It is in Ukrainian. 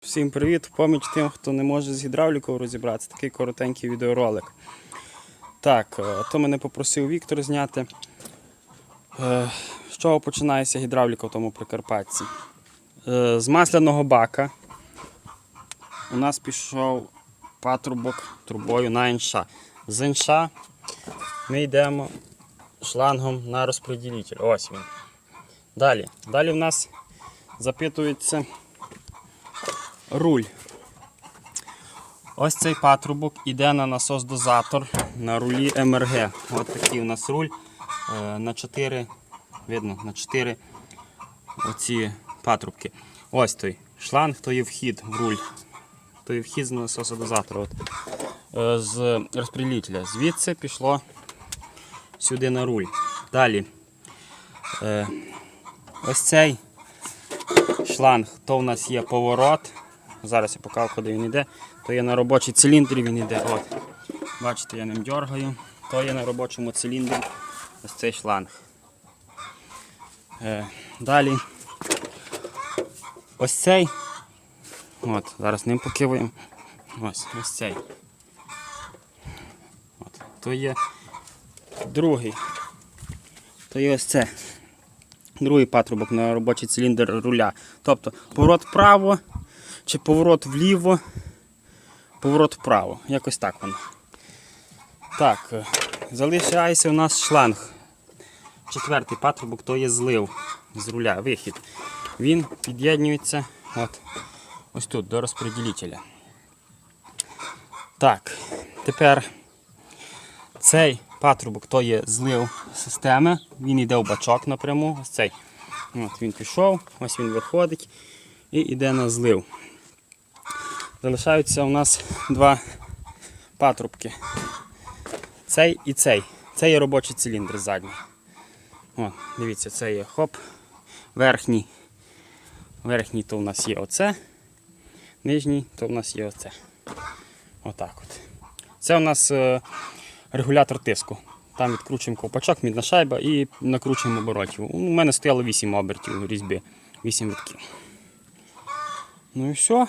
Всім привіт! Поміч тим, хто не може з гідравлікою розібратися. Такий коротенький відеоролик. Так, е, то мене попросив Віктор зняти. Е, З чого починається гідравліка в тому Прикарпатці? Е, З масляного бака у нас пішов патрубок трубою на інша. З інша ми йдемо шлангом на розподілитель. Ось він. Далі. Далі в нас запитується руль. Ось цей патрубок іде на насос-дозатор на рулі МРГ. Ось такий у нас руль е, на 4, видно, на 4 оці патрубки. Ось той шланг, то є вхід в руль. То є вхід з насосодозатора. От. Е, З розподілителя. Звідси пішло сюди на руль. Далі. Е, Ось цей шланг, то в нас є поворот. Зараз я покажу, куди він йде. То є на робочий циліндрі він йде. От. Бачите, я ним дергаю. То є на робочому циліндрі ось цей шланг. Е, далі. Ось цей. От, зараз ним покивуємо. Ось, ось цей. От, то є другий. То є ось це другий патрубок на робочий циліндр руля. Тобто поворот вправо чи поворот вліво, поворот вправо. Якось так воно. Так, е, залишається у нас шланг. Четвертий патрубок то є злив з руля, вихід. Він під'єднується от, ось тут до розподілителя. Так, тепер цей патрубок то є злив системи, він йде в бачок напряму. Ось цей. От Він пішов, ось він виходить і йде на злив. Залишаються у нас два патрубки. Цей і цей. Це є робочий циліндр задній. О, дивіться, це є хоп. Верхній. Верхній то у нас є оце. Нижній то у нас є оце. Отак от. Це у нас е, регулятор тиску. Там відкручуємо ковпачок, мідна шайба і накручуємо оборотів. У мене стояло 8 обертів різьби, 8 витків. Ну і все.